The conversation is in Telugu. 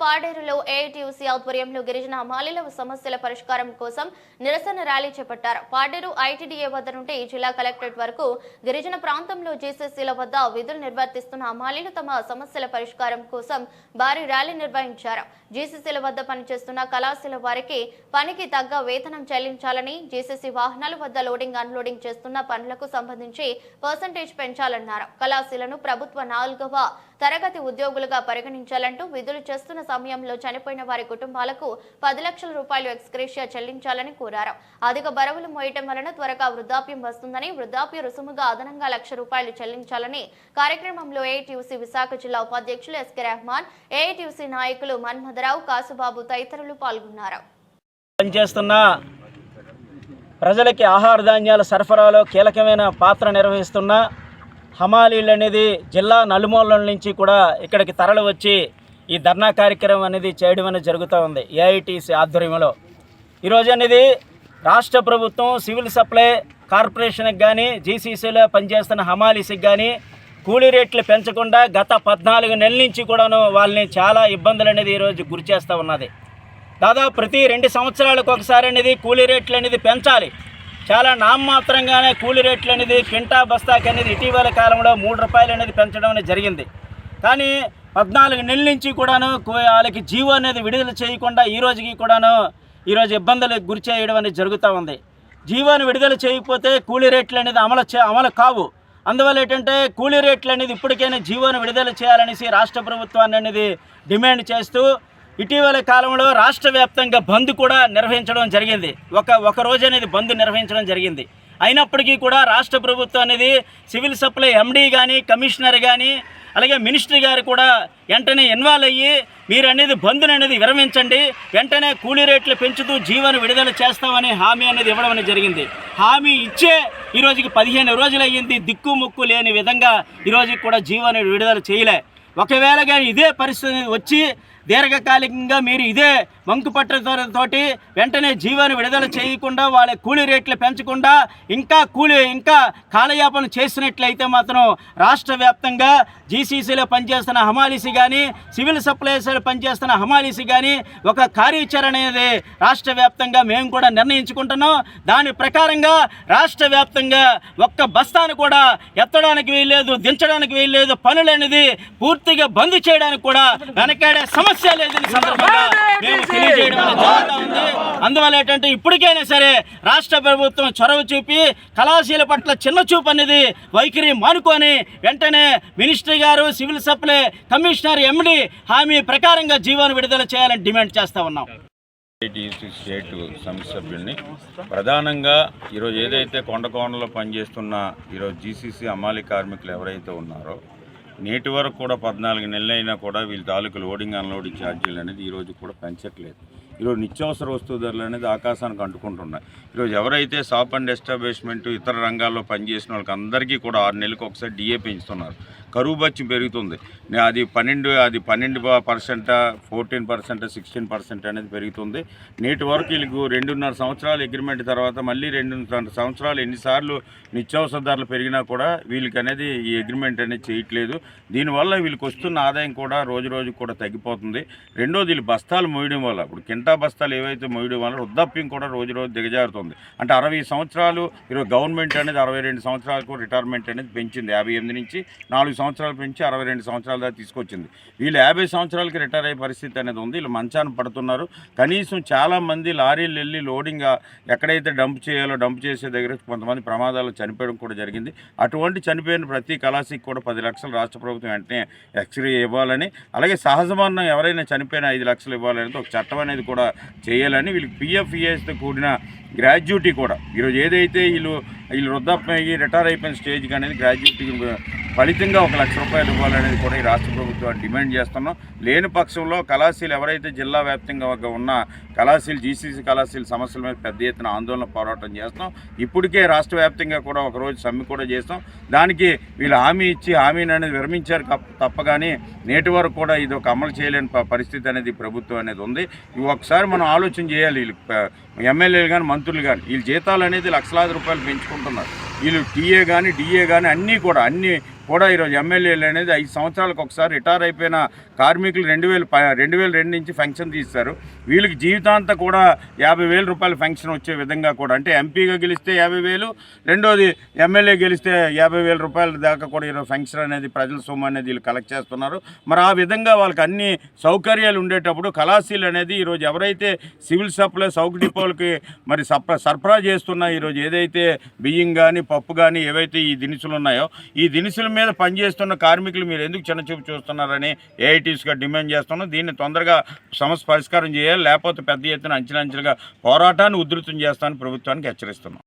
పాడేరులో ఏఐటీయూసీ ఆధ్వర్యంలో గిరిజన మాలిలవ సమస్యల పరిష్కారం కోసం నిరసన ర్యాలీ చేపట్టారు. పాడేరు ఐటీడీఏ వద్ద నుండి జిల్లా కలెక్టరేట్ వరకు గిరిజన ప్రాంతంలో జేసీసీల వద్ద విధులు నిర్వర్తిస్తున్న అమాలీలు తమ సమస్యల పరిష్కారం కోసం భారీ ర్యాలీ నిర్వహించారు. జేసీసీల వద్ద పనిచేస్తున్న కళాశాల వారికి పనికి తగ్గ వేతనం చెల్లించాలని జేసీసీ వాహనాల వద్ద లోడింగ్ అన్లోడింగ్ చేస్తున్న పనులకు సంబంధించి పర్సంటేజ్ పెంచాలన్నారు. కళాశాలను ప్రభుత్వ నాలుగవ తరగతి ఉద్యోగులుగా పరిగణించాలంటూ విధులు చేస్తున్న సమయంలో చనిపోయిన వారి కుటుంబాలకు పది లక్షల రూపాయలు ఎక్స్క్రేషియా చెల్లించాలని కోరారు. అధిక బరువులు మోయటం వలన త్వరగా వృద్ధాప్యం వస్తుందని వృద్ధాప్య రుసుముగా అదనంగా లక్ష రూపాయలు చెల్లించాలని కార్యక్రమంలో ఏఐటీయూసీ విశాఖ జిల్లా ఉపాధ్యక్షులు ఎస్కే రెహమాన్ ఏఐటీయూసీ నాయకులు మన్మధరావు కాసుబాబు తదితరులు పాల్గొన్నారు. పనిచేస్తున్న ప్రజలకి ఆహార ధాన్యాల సరఫరాలో కీలకమైన పాత్ర నిర్వహిస్తున్న హమాలీలు అనేది జిల్లా నలుమూలల నుంచి కూడా ఇక్కడికి తరలి వచ్చి ఈ ధర్నా కార్యక్రమం అనేది చేయడం అనేది జరుగుతూ ఉంది ఏఐటీసీ ఆధ్వర్యంలో. ఈరోజు అనేది రాష్ట్ర ప్రభుత్వం సివిల్ సప్లై కార్పొరేషన్కి కానీ జీసీసీలో పనిచేస్తున్న హమాలీస్కి కానీ కూలీ రేట్లు పెంచకుండా గత పద్నాలుగు నెలల నుంచి కూడాను వాళ్ళని చాలా ఇబ్బందులు అనేది ఈరోజు గురి చేస్తూ ఉన్నది. దాదాపు ప్రతి రెండు సంవత్సరాలకు ఒకసారి అనేది కూలీ రేట్లు అనేది పెంచాలి. చాలా నామమాత్రంగానే కూలీ రేట్లు అనేది కింటా బస్తాకి అనేది ఇటీవల కాలంలో మూడు రూపాయలు అనేది పెంచడం అనేది జరిగింది. కానీ పద్నాలుగు నెలల నుంచి కూడాను వాళ్ళకి జీవో అనేది విడుదల చేయకుండా ఈ రోజుకి కూడాను ఈరోజు ఇబ్బందులకు గురి చేయడం అనేది జరుగుతూ ఉంది. జీవోని విడుదల చేయకపోతే కూలీ రేట్లు అనేది అమలు చే అమలు కావు. అందువల్ల ఏంటంటే కూలీ రేట్లు అనేది ఇప్పటికైనా జీవోని విడుదల చేయాలనేసి రాష్ట్ర ప్రభుత్వాన్ని అనేది డిమాండ్ చేస్తూ ఇటీవల కాలంలో రాష్ట్ర వ్యాప్తంగా బంద్ కూడా నిర్వహించడం జరిగింది. ఒక ఒక రోజు అనేది బంద్ నిర్వహించడం జరిగింది. అయినప్పటికీ కూడా రాష్ట్ర ప్రభుత్వం అనేది సివిల్ సప్లై ఎండీ కానీ కమిషనర్ కానీ అలాగే మినిస్టర్ గారు కూడా వెంటనే ఇన్వాల్వ్ అయ్యి మీరు అనేది బంధుని అనేది విరమించండి. వెంటనే కూలీ రేట్లు పెంచుతూ జీవన విడుదల చేస్తామని హామీ అనేది ఇవ్వడం అనేది జరిగింది. హామీ ఇచ్చే ఈ రోజుకి పదిహేను రోజులు అయ్యింది. దిక్కు ముక్కు లేని విధంగా ఈ రోజుకి కూడా జీవన విడుదల చేయలే. ఒకవేళ కానీ ఇదే పరిస్థితి వచ్చి దీర్ఘకాలికంగా మీరు ఇదే వంకుపట్టతోటి వెంటనే జీవాన్ని విడుదల చేయకుండా వాళ్ళ కూలీ రేట్లు పెంచకుండా ఇంకా కూలీ ఇంకా కాలయాపన చేసినట్లయితే మాత్రం రాష్ట్ర వ్యాప్తంగా జీసీసీలో పనిచేస్తున్న హమాలిసి కానీ సివిల్ సప్లైస్లో పనిచేస్తున్న హమాలిసి కానీ ఒక కార్యాచరణ అనేది రాష్ట్ర వ్యాప్తంగా మేము కూడా నిర్ణయించుకుంటున్నాం. దాని ప్రకారంగా రాష్ట్ర వ్యాప్తంగా ఒక్క బస్తాను కూడా ఎత్తడానికి వీల్లేదు దించడానికి వీల్లేదు పనులు అనేది పూర్తిగా బంద్ చేయడానికి కూడా వెనకాడే సమస్య లేదని సందర్భంగా మేము తెలియజేయడం జరుగుతూ ఉంది. అందువల్ల ఏంటంటే ఇప్పటికైనా సరే రాష్ట్ర ప్రభుత్వం చొరవ చూపి కళాశాల పట్ల చిన్న చూపు అనేది వైఖరి మానుకొని వెంటనే మినిస్టర్ గారు సివిల్ సప్లై కమిషనర్ ఎండి హామీ ప్రకారంగా జీవోను విడుదల చేయాలని డిమాండ్ చేస్తా ఉన్నాం. స్టేట్ సభ్యుల్ని ప్రధానంగా ఈరోజు ఏదైతే కొండకోణలో పనిచేస్తున్న ఈరోజు జీసీసీ అమ్మాలి కార్మికులు ఎవరైతే ఉన్నారో నేటి వరకు కూడా పద్నాలుగు నెలలైనా కూడా వీళ్ళు తాలూకు లోడింగ్ అన్లోడింగ్ ఛార్జీలు అనేది ఈరోజు కూడా పెంచట్లేదు. ఈరోజు నిత్యావసర వస్తువు ధరలు అనేది ఆకాశానికి అంటుకుంటున్నాయి. ఈరోజు ఎవరైతే షాప్ అండ్ ఎస్టాబ్లిష్మెంట్ ఇతర రంగాల్లో పనిచేసిన వాళ్ళకి అందరికీ కూడా ఆరు నెలలకు ఒకసారి డిఏ పెంచుతున్నారు. కరువు బచ్చి పెరుగుతుంది. అది పన్నెండు అది పన్నెండు percent fourteen percent sixteen percent అనేది పెరుగుతుంది. నేటి వరకు వీళ్ళకు రెండున్నర సంవత్సరాల అగ్రిమెంట్ తర్వాత మళ్ళీ రెండున్నర సంవత్సరాలు ఎన్నిసార్లు నిత్యావసర ధరలు పెరిగినా కూడా వీళ్ళకి అనేది ఈ అగ్రిమెంట్ అనేది చేయట్లేదు. దీనివల్ల వీళ్ళకి వస్తున్న ఆదాయం కూడా రోజు రోజు కూడా తగ్గిపోతుంది. రెండోది వీళ్ళు బస్తాలు మోయడం వల్ల. ఇప్పుడు కింట బస్తాలు ఏవైతే మోయడం వల్ల వృద్ధాప్యం కూడా రోజు రోజు దిగజారుతుంది. అంటే అరవై సంవత్సరాలు ఈరోజు గవర్నమెంట్ అనేది అరవై రెండు సంవత్సరాలకు రిటైర్మెంట్ అనేది పెంచింది. యాభై ఎనిమిది నుంచి నాలుగు సంవత్సరాలు పెంచి అరవై రెండు సంవత్సరాల దాకా తీసుకొచ్చింది. వీళ్ళు యాభై సంవత్సరాలకి రిటైర్ అయ్యే పరిస్థితి అనేది ఉంది. వీళ్ళు మంచాన పడుతున్నారు. కనీసం చాలామంది లారీలు వెళ్ళి లోడింగ్ ఎక్కడైతే డంప్ చేయాలో డంప్ చేసే దగ్గర కొంతమంది ప్రమాదాలు చనిపోయడం కూడా జరిగింది. అటువంటి చనిపోయిన ప్రతి కళాశీకి కూడా పది లక్షలు రాష్ట్ర ప్రభుత్వం వెంటనే ఎక్స్రే ఇవ్వాలని అలాగే సహజ మరణం ఎవరైనా చనిపోయిన ఐదు లక్షలు ఇవ్వాలనేది ఒక చట్టం అనేది కూడా చేయాలని వీళ్ళకి పిఎఫ్ఈఎస్తో కూడిన గ్రాడ్యుటీ కూడా. ఈరోజు ఏదైతే వీళ్ళు వీళ్ళు వృద్ధాప్యం అయ్యి రిటైర్ అయిపోయిన స్టేజ్కి అనేది గ్రాడ్యుటీ ఫలితంగా ఒక లక్ష రూపాయలు ఇవ్వాలనేది కూడా ఈ రాష్ట్ర ప్రభుత్వాన్ని డిమాండ్ చేస్తున్నాం. లేని పక్షంలో కళాశీలు ఎవరైతే జిల్లా వ్యాప్తంగా ఉన్న కళాశీలు జీసీసీ కళాశీల సమస్యల మీద పెద్ద ఎత్తున ఆందోళన పోరాటం చేస్తాం. ఇప్పటికే రాష్ట్ర వ్యాప్తంగా కూడా ఒకరోజు సమ్మె కూడా చేస్తాం. దానికి వీళ్ళు హామీ ఇచ్చి హామీని అనేది విరమించారు తప్ప కానీ నేటి వరకు కూడా ఇది ఒక అమలు చేయలేని పరిస్థితి అనేది ప్రభుత్వం అనేది ఉంది. ఒకసారి మనం ఆలోచన చేయాలి. వీళ్ళు ఎమ్మెల్యేలు కానీ మంత్రులు కానీ వీళ్ళ జీతాలు అనేది లక్షలాది రూపాయలు పెంచుకుంటున్నారు. వీళ్ళు టీఏ కానీ డిఏ కానీ అన్నీ కూడా అన్నీ కూడా ఈరోజు ఎమ్మెల్యేలు అనేది ఐదు సంవత్సరాలకు ఒకసారి రిటైర్ అయిపోయిన కార్మికులు రెండు వేలు రెండు వేల రెండు నుంచి ఫంక్షన్ తీస్తారు. వీళ్ళకి జీవితాంతం కూడా యాభై వేల రూపాయల ఫంక్షన్ వచ్చే విధంగా కూడా అంటే ఎంపీగా గెలిస్తే యాభై వేలు రెండోది ఎమ్మెల్యే గెలిస్తే యాభై వేల రూపాయల దాకా కూడా ఈరోజు ఫంక్షన్ అనేది ప్రజల సొమ్ము అనేది వీళ్ళు కలెక్ట్ చేస్తున్నారు. మరి ఆ విధంగా వాళ్ళకి అన్ని సౌకర్యాలు ఉండేటప్పుడు కళాశీలు అనేది ఈరోజు ఎవరైతే సివిల్ సప్లై సౌక డిపోలకి మరి సప్ర సరఫరా చేస్తున్న ఈరోజు ఏదైతే బియ్యం కానీ పప్పు కానీ ఏవైతే ఈ దినుసులు ఉన్నాయో ఈ దినుసుల మీద పనిచేస్తున్న కార్మికులు మీరు ఎందుకు చిన్నచూపు చూస్తున్నారని ఏఐటీస్గా డిమాండ్ చేస్తున్నాం. దీన్ని తొందరగా సమస్య పరిష్కారం చేయాలి. లేకపోతే పెద్ద ఎత్తున అంచెలంచెలుగా పోరాటాన్ని ఉధృతం చేస్తానని ప్రభుత్వానికి హెచ్చరిస్తున్నాం.